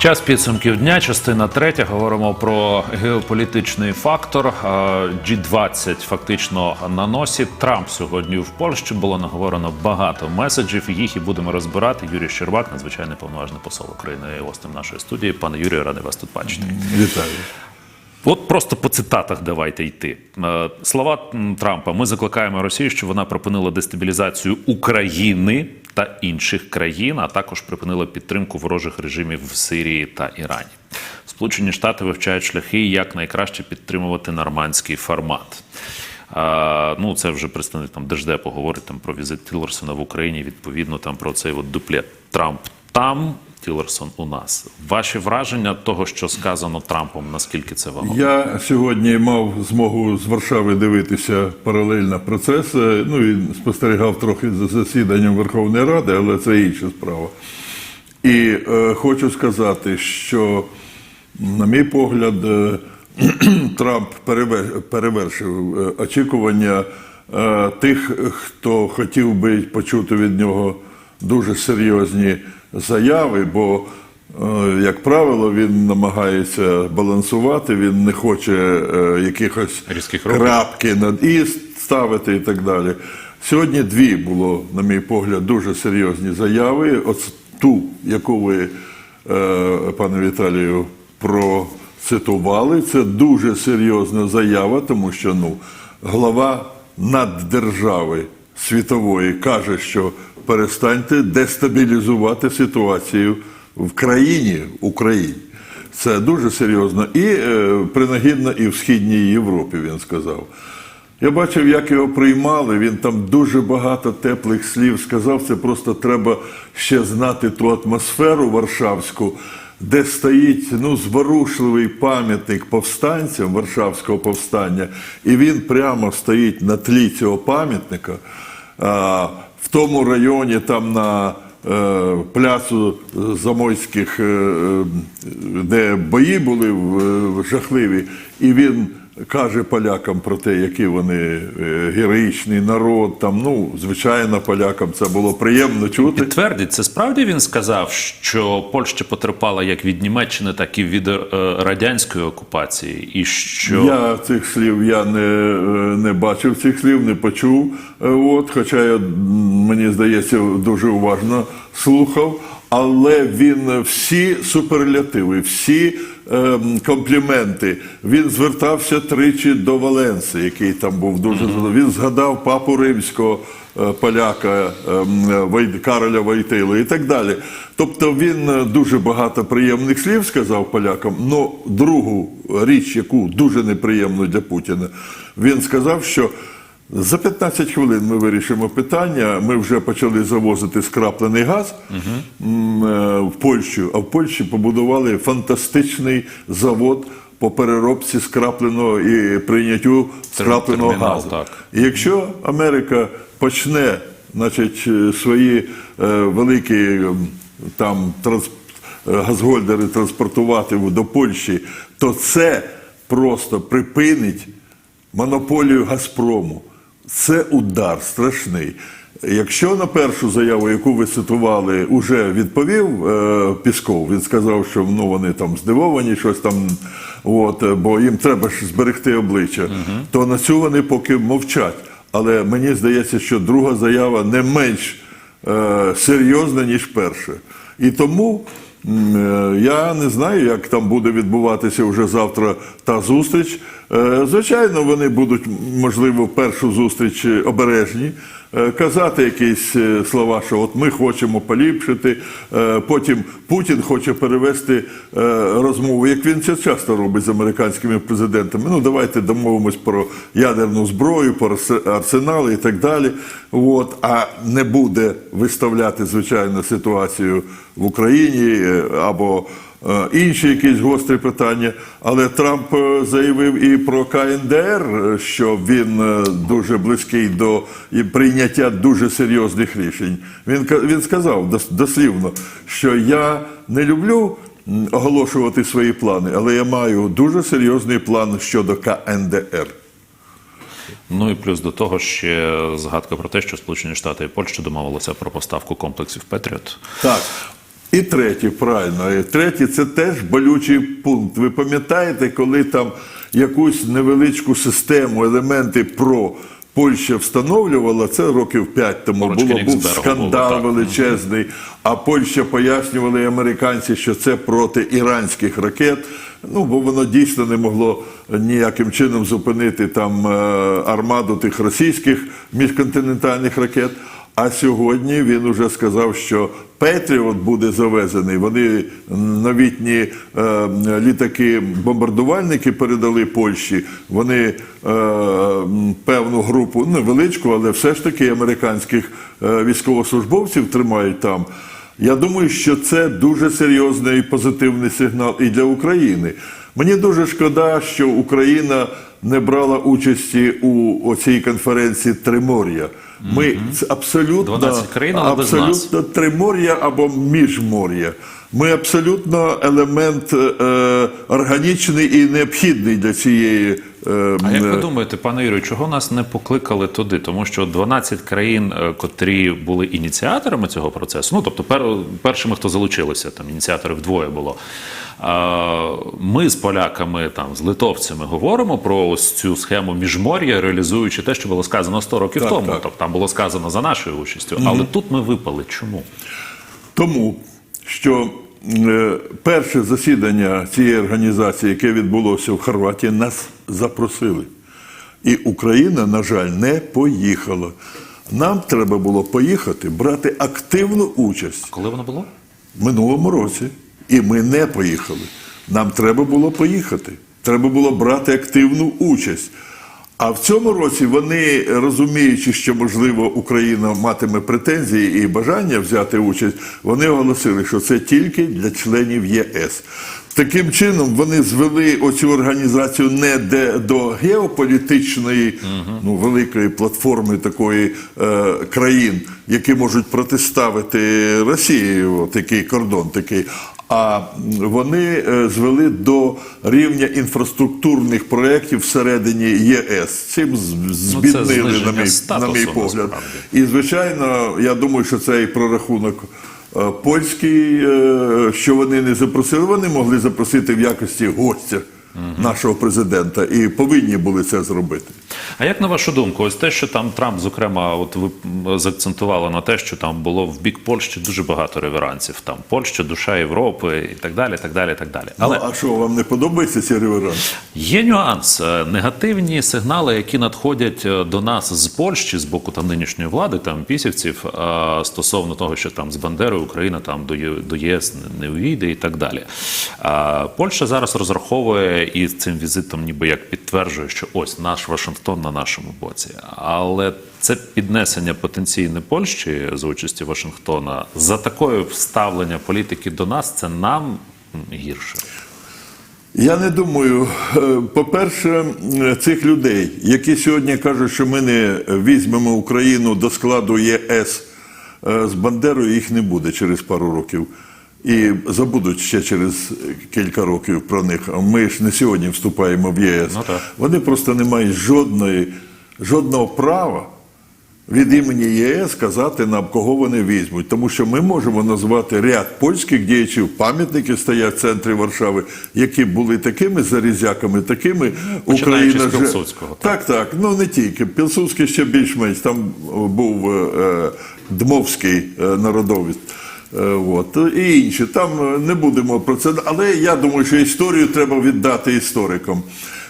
Час підсумків дня, частина третя. Говоримо про геополітичний фактор. Е, G20 фактично на носі. Трамп сьогодні в Польщі було наговорено багато меседжів. Їх і будемо розбирати. Юрій Щербак, надзвичайний повноважний посол України, гостем нашої студії. Пане Юрію, радий вас тут бачити. Вітаю. От просто по цитатах давайте йти. Е, Слова Трампа: ми закликаємо Росію, щоб вона припинила дестабілізацію України та інших країн, а також припинила підтримку ворожих режимів в Сирії та Ірані. Сполучені Штати вивчають шляхи, як найкраще підтримувати нормандський формат. А, ну, це вже представник там Держдепу говорить там про візит Тілерсона в Україні. Відповідно, там про цей от дуплет Трамп там, Тілерсон у нас. Ваші враження того, що сказано Трампом, наскільки це вагомо? Я сьогодні мав змогу з Варшави дивитися паралельно процес. Ну і спостерігав трохи за засіданням Верховної Ради, але це інша справа. І е, хочу сказати, що, на мій погляд, е, Трамп переве- перевершив е, очікування е, тих, хто хотів би почути від нього дуже серйозні заяви, бо, е, як правило, він намагається балансувати, він не хоче е, якихось Різких крапки над і ставити і так далі. Сьогодні дві було, на мій погляд, дуже серйозні заяви. От ту, яку ви, е, пане Віталію, процитували, це дуже серйозна заява, тому що ну, глава наддержави світової каже, що перестаньте дестабілізувати ситуацію в країні, Україні. Це дуже серйозно. І е, принагідно і в Східній Європі, він сказав. Я бачив, як його приймали. Він там дуже багато теплих слів сказав. Це просто треба ще знати ту атмосферу варшавську, де стоїть ну, зворушливий пам'ятник повстанцям Варшавського повстання, і він прямо стоїть на тлі цього пам'ятника. А, в тому районі, там на е, пляцу Замойських, е, е, де бої були жахливі, і він каже полякам про те, який вони е, героїчний народ. Там, ну, звичайно, полякам це було приємно чути. Підтвердить, це справді він сказав, що Польща потерпала як від Німеччини, так і від е, радянської окупації, і що Я цих слів я не, е, не бачив цих слів, не почув. От, хоча я, мені здається, дуже уважно слухав. Але він всі суперлятиви, всі ем, компліменти. Він звертався тричі до Валенси, який там був дуже. Він згадав папу римського е, поляка ем, Кароля Войтила і так далі. Тобто він е, дуже багато приємних слів сказав полякам. але другу річ, яку дуже неприємну для Путіна, він сказав, що за 15 хвилин ми вирішимо питання. Ми вже почали завозити скраплений газ е, в Польщу, а в Польщі побудували фантастичний завод по переробці скрапленого і прийняттю скрапленого термінал, газу. так. І якщо Америка почне значить, е, свої е, великі там транс, газгольдери транспортувати до Польщі, то це просто припинить монополію Газпрому. Це удар страшний. Якщо на першу заяву, яку ви цитували, уже відповів е, Пісков, він сказав, що ну, вони там здивовані, щось там, от, бо їм треба ж зберегти обличчя, то на цю вони поки мовчать. Але мені здається, що друга заява не менш е, серйозна, ніж перша. І тому я не знаю, як там буде відбуватися вже завтра та зустріч. Е, Звичайно, вони будуть, можливо, першу зустріч е, обережні, е, казати якісь е, слова, що от ми хочемо поліпшити. Е, Потім Путін хоче перевести е, розмову, як він це часто робить з американськими президентами. Ну, давайте домовимось про ядерну зброю, про арсенали і так далі. От, а не буде виставляти, звичайно, ситуацію в Україні е, або е, інші якісь гострі питання. Але Трамп е, заявив і про КНДР, е, що він е, дуже близький до прийняття дуже серйозних рішень. Він він сказав дослівно, що я не люблю. Оголошувати свої плани, але я маю дуже серйозний план щодо КНДР. Ну і плюс до того ще згадка про те, що Сполучені Штати і Польща домовилися про поставку комплексів Петріот. Так. І третє, правильно. І третє це теж болючий пункт. Ви пам'ятаєте, коли там якусь невеличку систему, елементи про Польща встановлювала, це років п'ять тому Поруч було був скандал було, величезний. А Польща пояснювали американці, що це проти іранських ракет. Ну бо воно дійсно не могло ніяким чином зупинити там е, армаду тих російських міжконтинентальних ракет. А сьогодні він уже сказав, що Петріот буде завезений. Вони новітні е, літаки бомбардувальники передали Польщі. Вони е, певну групу, невеличку, але все ж таки американських е, військовослужбовців тримають там. Я думаю, що це дуже серйозний і позитивний сигнал і для України. Мені дуже шкода, що Україна не брала участі у цій конференції Тримор'я. Ми це абсолютно 12 країн, абсолютно Тримор'я або міжмор'я. Ми абсолютно елемент е, органічний і необхідний для цієї. А як ви е, думаєте, пане Юрію, чого нас не покликали туди? Тому що 12 країн, е, котрі були ініціаторами цього процесу, ну тобто пер, першими, хто залучилися, там ініціаторів двоє було. Ми з поляками, там з литовцями говоримо про ось цю схему міжмор'я, реалізуючи те, що було сказано 100 років Так, тому. так. Тобто там було сказано за нашою участю. Але тут ми випали. Чому? Тому що перше засідання цієї організації, яке відбулося в Хорватії, нас запросили. І Україна, на жаль, не поїхала. Нам треба було поїхати, брати активну участь Коли воно було? в минулому році. І ми не поїхали. Нам треба було поїхати. Треба було брати активну участь. А в цьому році вони, розуміючи, що можливо Україна матиме претензії і бажання взяти участь, вони оголосили, що це тільки для членів ЄС. Таким чином вони звели оцю організацію не де до геополітичної ну, великої платформи такої е, країн, які можуть протиставити Росії, такий кордон такий. А вони е, звели до рівня інфраструктурних проєктів всередині ЄС. Цим з- збіднили, на зниження мій, на мій погляд. насправді. І, звичайно, я думаю, що це і прорахунок е, польський, е, що вони не запросили. Вони могли запросити в якості гостя нашого президента і повинні були це зробити. А як на вашу думку, ось те, що там Трамп, зокрема, от ви заакцентували на те, що там було в бік Польщі дуже багато реверансів. Там Польща, душа Європи і так далі, так далі, так далі. Але Ну, а що вам не подобається ці реверанси? Є нюанс. Е, Негативні сигнали, які надходять е, до нас з Польщі, з боку там нинішньої влади, там пісівців, е, стосовно того, що там з Бандерою Україна там до ЄС не- не увійде і так далі. Польща зараз розраховує і цим візитом ніби як підтверджує, що ось наш Вашингтон на нашому боці. Але це піднесення потенційне Польщі за участі Вашингтона за такою вставлення політики до нас, це нам гірше. Я не думаю, Е, по-перше, цих людей, які сьогодні кажуть, що ми не візьмемо Україну до складу ЄС е, з Бандерою, їх не буде через пару років. І забудуть ще через кілька років про них. А Ми ж не сьогодні вступаємо в ЄС. Ну, так. Вони просто не мають жодної, жодного права від імені ЄС сказати нам, кого вони візьмуть. Тому що ми можемо назвати ряд польських діячів, пам'ятники стоять в центрі Варшави, які були такими зарізяками, такими Починаючи з Пілсудського, Так, так. Ну не тільки. Пілсудський ще більш-менш. Там був е, е, Дмовський е, народовець. Е, От. І інші. Там е, не будемо про це. Але я думаю, що історію треба віддати історикам.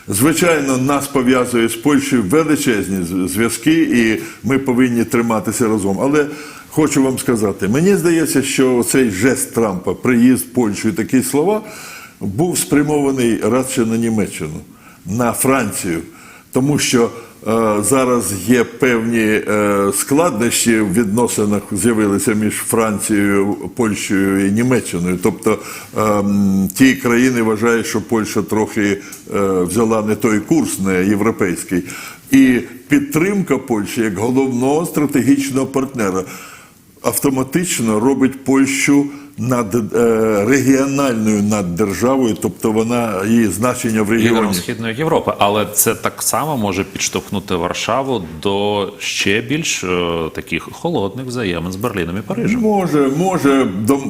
Звичайно, нас пов'язує з Польщею величезні зв'язки, і ми повинні триматися разом. Але хочу вам сказати, мені здається, що цей жест Трампа, приїзд в такі слова, був спрямований радше на Німеччину, на Францію. Тому що зараз є певні е, складнощі в відносинах з'явилися між Францією, Польщею і Німеччиною. Тобто е, ті країни вважають, що Польща трохи е, взяла не той курс, не європейський. І підтримка Польщі як головного стратегічного партнера автоматично робить Польщу над е, регіональною наддержавою, тобто вона її значення в регіоні. лідером Східної Європи, але це так само може підштовхнути Варшаву до ще більш е, таких холодних взаємин з Берліном і Парижем. Може, може,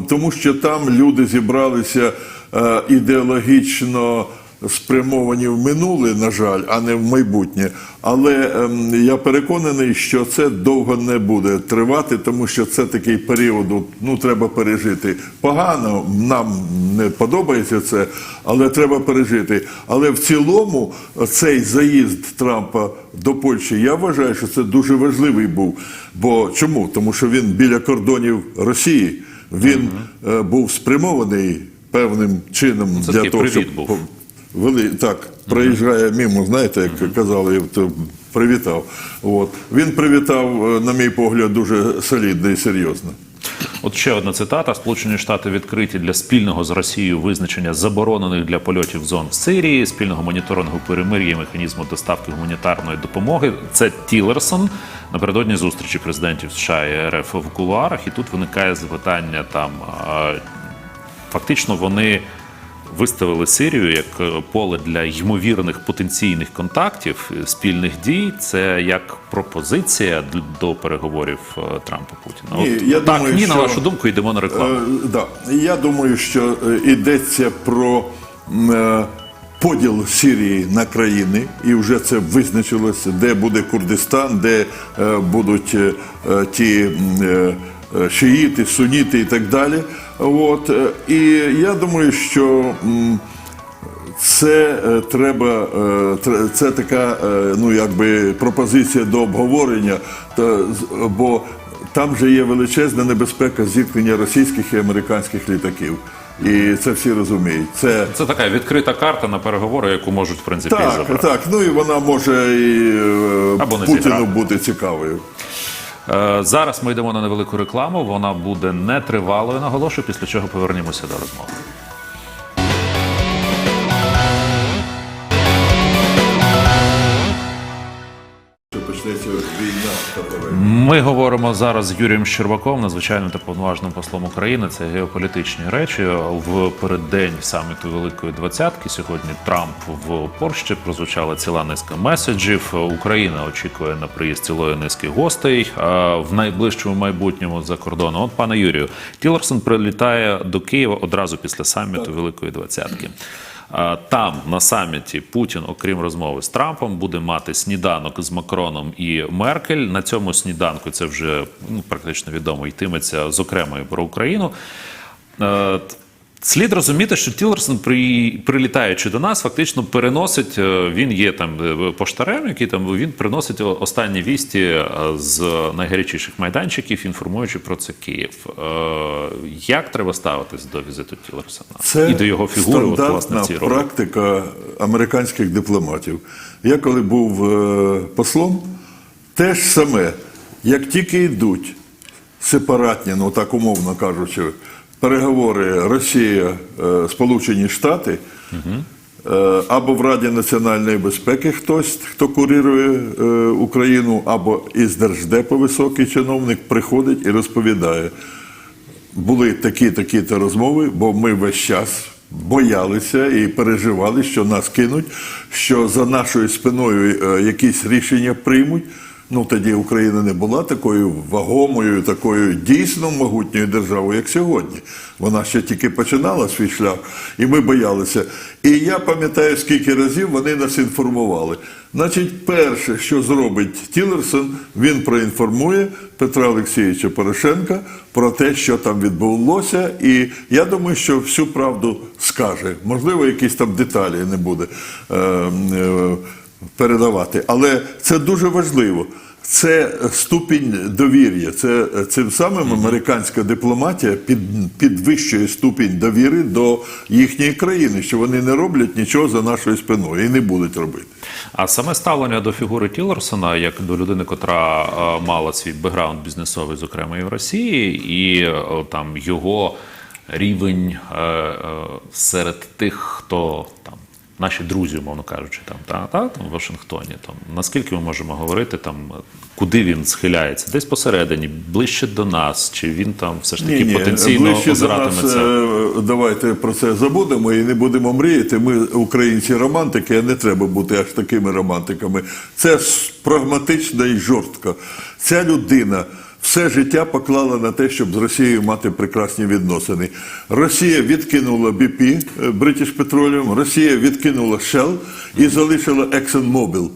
тому що там люди зібралися е, ідеологічно спрямовані в минуле, на жаль, а не в майбутнє. Але ем, я переконаний, що це довго не буде тривати, тому що це такий період, ну треба пережити. Погано нам не подобається це, але треба пережити. Але в цілому цей заїзд Трампа до Польщі, я вважаю, що це дуже важливий був. Бо чому? Тому що він біля кордонів Росії. Він е, був спрямований певним чином Це для того, щоб був. Вели так. Проїжджає мимо, знаєте, як казали, то привітав. От він привітав, е, на мій погляд, дуже солідно і серйозно. От ще одна цитата: Сполучені Штати відкриті для спільного з Росією визначення заборонених для польотів зон в Сирії, спільного моніторингу перемир'я механізму доставки гуманітарної допомоги. Це Тілерсон напередодні зустрічі президентів США і РФ в кулуарах. І тут виникає запитання там. Фактично вони виставили Сирію як е, поле для ймовірних потенційних контактів, е, спільних дій. Це як пропозиція до переговорів е, Трампа Путіна. Ні, От я так, думаю, ні, на вашу думку, йдемо на рекламу. Е, да. Я думаю, що йдеться про е, поділ Сирії на країни, і вже це визначилося, де буде Курдистан, де е, будуть е, ті е, шиїти, суніти і так далі. От. е, І я думаю, що. це е, треба, е, це така, ну якби пропозиція до обговорення, бо там же є величезна небезпека зіткнення російських і американських літаків. І це всі розуміють. Це Це така відкрита карта на переговори, яку можуть в принципі так, забрати. так. Ну і вона може і Або Путіну зіграти. бути цікавою. Е, Зараз ми йдемо на невелику рекламу. Вона буде нетривалою, наголошую, після чого повернемося до розмови. Ми говоримо зараз з Юрієм Щербаком, надзвичайним та повноважним послом України. Це геополітичні речі. В переддень саміту Великої Двадцятки сьогодні Трамп в Польщі прозвучала ціла низка меседжів. Україна очікує на приїзд цілої низки гостей а в найближчому майбутньому за кордоном. От пане Юрію, Тілерсон прилітає до Києва одразу після саміту Великої Двадцятки. А, Там на саміті Путін, окрім розмови з Трампом, буде мати сніданок з Макроном і Меркель. На цьому сніданку це вже ну, практично відомо йтиметься зокрема і про Україну. Слід розуміти, що Тілерсон, при, прилітаючи до нас, фактично переносить. е, Він є там е, поштарем, який там він приносить останні вісті е, з найгарячіших майданчиків, інформуючи про це Київ. Як треба ставитись до візиту Тілерсона Це і до його фігури, от, власне, в практика американських дипломатів. Я коли був послом, те ж саме, як тільки йдуть сепаратні, ну так умовно кажучи, переговори Росія, е, Сполучені Штати. е, Або в Раді національної безпеки хтось, хто курирує е, Україну, або із Держдепу високий чиновник приходить і розповідає, були такі такі то розмови, бо ми весь час боялися і переживали, що нас кинуть, що за нашою спиною якісь рішення приймуть. Ну тоді Україна не була такою вагомою, такою дійсно могутньою державою, як сьогодні. Вона ще тільки починала свій шлях, і ми боялися. І я пам'ятаю, скільки разів вони нас інформували. Значить, перше, що зробить Тілерсон, він проінформує Петра Олексійовича Порошенка про те, що там відбулося, і я думаю, що всю правду скаже. Можливо, якісь там деталі не буде е, е, передавати. Але це дуже важливо. Це ступінь довір'я. Це цим самим американська дипломатія під, підвищує ступінь довіри до їхньої країни, що вони не роблять нічого за нашою спиною і не будуть робити. А саме ставлення до фігури Тілерсона, як до людини, котра е, мала свій бекграунд бізнесовий, зокрема і в Росії, і е, там його рівень е, серед тих, хто там наші друзі, умовно кажучи, там та, та там в Вашингтоні. Там наскільки ми можемо говорити, там куди він схиляється? Десь посередині, ближче до нас, чи він там все ж таки потенційно ближче до озиратиметься? нас, е, давайте про це забудемо і не будемо мріяти. Ми українці романтики, а не треба бути аж такими романтиками. Це ж прагматично і жорстко. Ця людина. Все життя поклала на те, щоб з Росією мати прекрасні відносини. Росія відкинула BP, е, British Petroleum, Росія відкинула Shell і залишила ExxonMobil.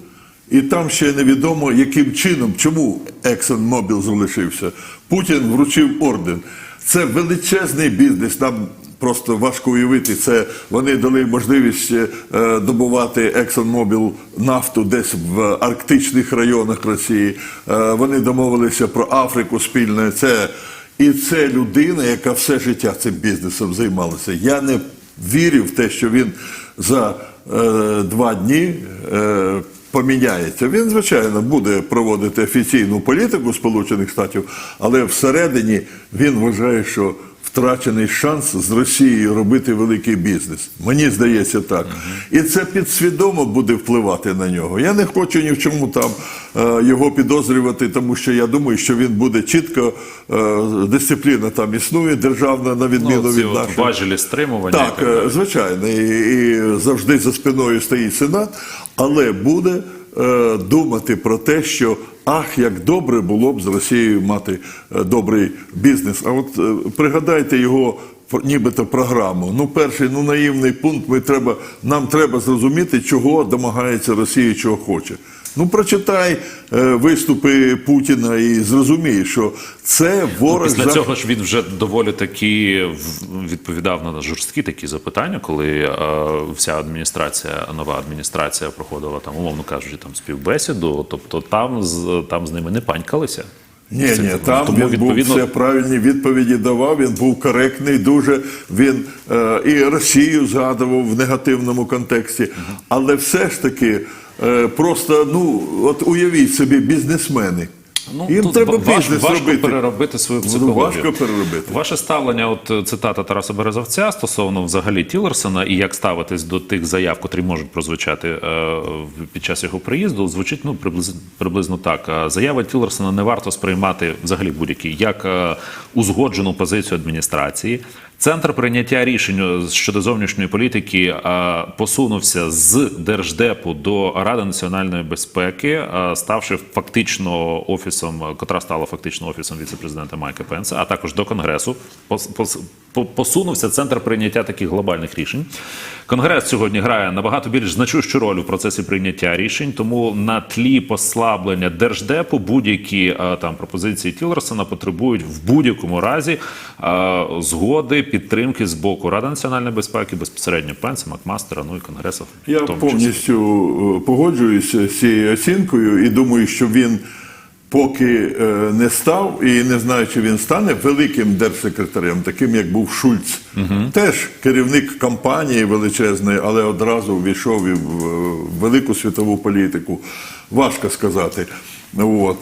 І там ще невідомо, яким чином, чому ExxonMobil залишився. Путін вручив орден. Це величезний бізнес. Нам просто важко уявити. Це вони дали можливість е, добувати ExxonMobil нафту десь в арктичних районах Росії. Е, вони домовилися про Африку спільне. Це і це людина, яка все життя цим бізнесом займалася. Я не вірю в те, що він за е, два дні. Е, поміняється. Він, звичайно, буде проводити офіційну політику Сполучених Штатів, але всередині він вважає, що втрачений шанс з Росією робити великий бізнес. Мені здається так. І це підсвідомо буде впливати на нього. Я не хочу ні в чому там е, його підозрювати, тому що я думаю, що він буде чітко е, дисципліна там існує державна на відміну Ну, від нашої. важелі стримування. Так, і так е, звичайно, і, і завжди за спиною стоїть сенат, але буде е, думати про те, що ах, як добре було б з Росією мати е, добрий бізнес. А от е, пригадайте його. Нібито програму. Ну, перший ну наївний пункт. Ми треба, нам треба зрозуміти, чого домагається Росія, чого хоче. Ну, прочитай е, виступи Путіна і зрозумій, що це ворог Після за- цього ж він вже доволі таки відповідав на жорсткі такі запитання, коли е, вся адміністрація, нова адміністрація проходила там, умовно кажучи, там співбесіду. Тобто там з там з ними не панькалися. Ні, ні, там тому він відповідно був все правильні відповіді давав. Він був коректний, дуже він е, і Росію згадував в негативному контексті. Але все ж таки, просто ну от уявіть собі, бізнесмени. Ну, Їм тут треба ва- важ- бізнес важко робити. переробити свою Ну, психологію. важко переробити. Ваше ставлення, от е, цитата Тараса Березовця стосовно взагалі Тілерсона і як ставитись до тих заяв, котрі можуть прозвучати е, в- під час його приїзду, звучить ну приблизно, приблизно так. Е, Заява Тілерсона не варто сприймати взагалі будь-які як е, узгоджену позицію адміністрації. Центр прийняття рішень щодо зовнішньої політики е, посунувся з держдепу до Ради національної безпеки, е, ставши фактично офісом, е, котра стала фактично офісом віцепрезидента Майка Пенса, а також до конгресу. Пос- пос- Посунувся центр прийняття таких глобальних рішень. Конгрес сьогодні грає набагато більш значущу роль у процесі прийняття рішень, тому на тлі послаблення держдепу будь-які там пропозиції Тілерсона потребують в будь-якому разі згоди, підтримки з боку Ради національної безпеки, безпосередньо Пенса, Макмастера, ну і Конгресу. Я повністю е, погоджуюся з цією оцінкою і думаю, що він поки е, не став і не знаю, чи він стане великим держсекретарем, таким як був Шульц. Теж керівник кампанії величезної, але одразу ввійшов і в е, велику світову політику. Важко сказати. От.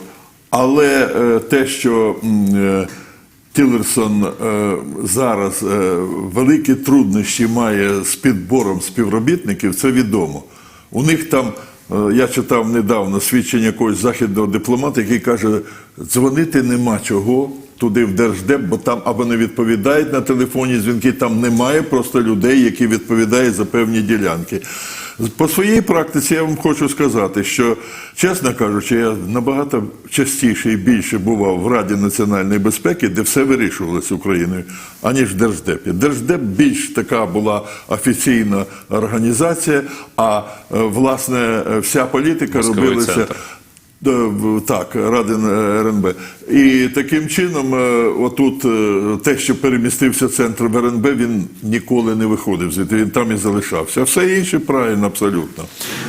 Але е, те, що е, Тілерсон е, зараз е, великі труднощі має з підбором співробітників, це відомо. У них там, е, я читав недавно свідчення якогось західного дипломата, який каже, дзвонити нема чого туди в Держдеп, бо там або не відповідають на телефонні дзвінки, там немає просто людей, які відповідають за певні ділянки. По своїй практиці я вам хочу сказати, що, чесно кажучи, я набагато частіше і більше бував в Раді національної безпеки, де все вирішувалося Україною, аніж в Держдепі. Держдеп більш така була офіційна організація, а е, власне е, вся політика Мозковий робилася. центр. Е, Так, Ради е, РНБ. І таким чином, е, отут те, що перемістився центр в РНБ, він ніколи не виходив звідти, він там і залишався. Все інше правильно, абсолютно.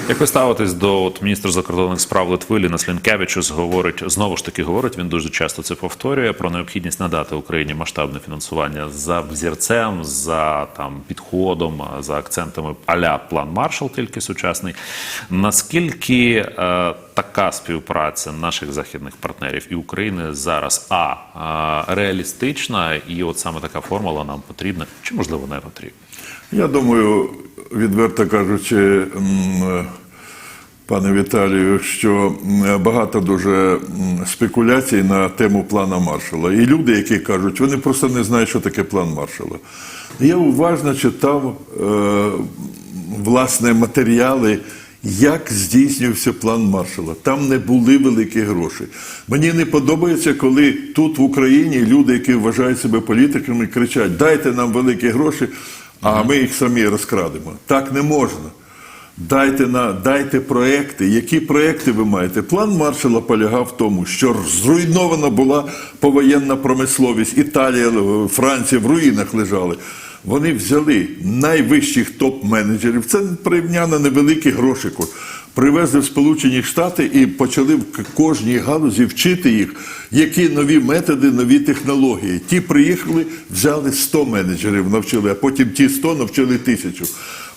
Як ви ставитесь до от, міністра закордонних справ Литви Ліна Слінкевичус говорить, знову ж таки говорить, він дуже часто це повторює, про необхідність надати Україні масштабне фінансування за взірцем, за там, підходом, за акцентами а-ля план Маршал, тільки сучасний. Наскільки е, така співпраця наших західних партнерів і України зараз а, е, реалістична, і от саме така формула нам потрібна, чи можливо не потрібна? Я думаю, відверто кажучи, пане Віталію, що багато дуже спекуляцій на тему плана маршала. І люди, які кажуть, вони просто не знають, що таке план маршала. Я уважно читав е, власне матеріали. Як здійснювався план маршала? Там не були великі гроші. Мені не подобається, коли тут в Україні люди, які вважають себе політиками, кричать: дайте нам великі гроші, а ми їх самі розкрадемо. Так не можна. Дайте на дайте проекти. Які проекти ви маєте? План маршала полягав в тому, що зруйнована була повоєнна промисловість. Італія, Франція в руїнах лежали. Вони взяли найвищих топ-менеджерів. Це порівняно невеликі гроші. Привезли в Сполучені Штати і почали в кожній галузі вчити їх, які нові методи, нові технології. Ті приїхали, взяли 100 менеджерів, навчили, а потім ті 100 навчили тисячу.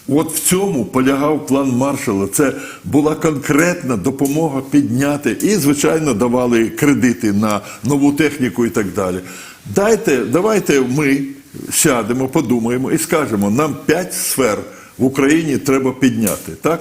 От в цьому полягав план маршала. Це була конкретна допомога підняти і, звичайно, давали кредити на нову техніку і так далі. Дайте, давайте ми сядемо, подумаємо і скажемо, нам п'ять сфер в Україні треба підняти. Так?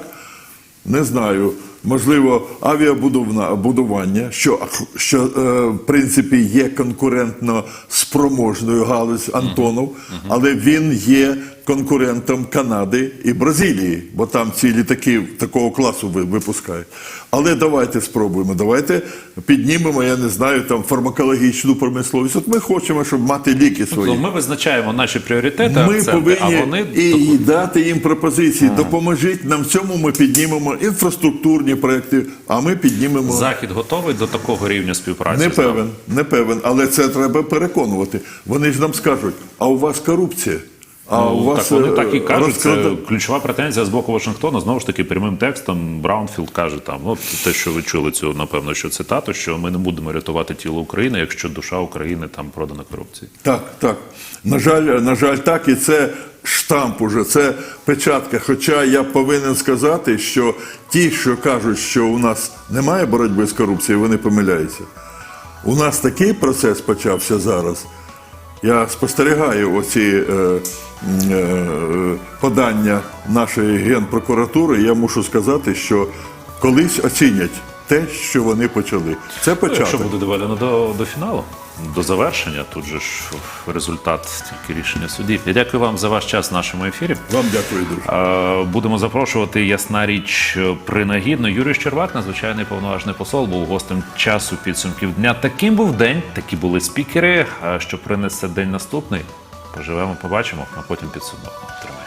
Не знаю. Можливо, авіабудування, що, що е, в принципі є конкурентно спроможною галузь Антонов, але він є конкурентом Канади і Бразилії, бо там ці літаки такого класу ви- випускають. Але давайте спробуємо. Давайте піднімемо, я не знаю, там фармакологічну промисловість. От ми хочемо, щоб мати ліки свої. Ну, ми визначаємо наші пріоритети, Ми акценти, повинні а вони і дати їм пропозиції. Допоможіть нам в цьому. Ми піднімемо інфраструктурні проекти, а ми піднімемо. захід готовий до такого рівня співпраці. Не певен, не певен, але це треба переконувати. Вони ж нам скажуть, а у вас корупція. А Ну, у вас так вони е, так і кажуть. Це ключова претензія з боку Вашингтона. Знову ж таки, прямим текстом Браунфілд каже там, ну те, що ви чули цю, напевно, що цитату, що ми не будемо рятувати тіло України, якщо душа України там продана корупції. Так, так. На жаль, на жаль, так, і це штамп уже, це печатка. Хоча я повинен сказати, що ті, що кажуть, що у нас немає боротьби з корупцією, вони помиляються. У нас такий процес почався зараз. Я спостерігаю оці е, е, подання нашої генпрокуратури. Я мушу сказати, що колись оцінять те, що вони почали. Це Ну, початок. якщо буде доведено до, до фіналу, до завершення, тут же ж результат тільки рішення судів. Я дякую вам за ваш час в нашому ефірі. Вам дякую дуже. Будемо запрошувати ясна річ принагідно. Юрій Щербак, надзвичайний повноважний посол, був гостем часу підсумків дня. Таким був день, такі були спікери. А Що принесе день наступний? Поживемо, побачимо, а потім підсумуємо. Тримайтеся.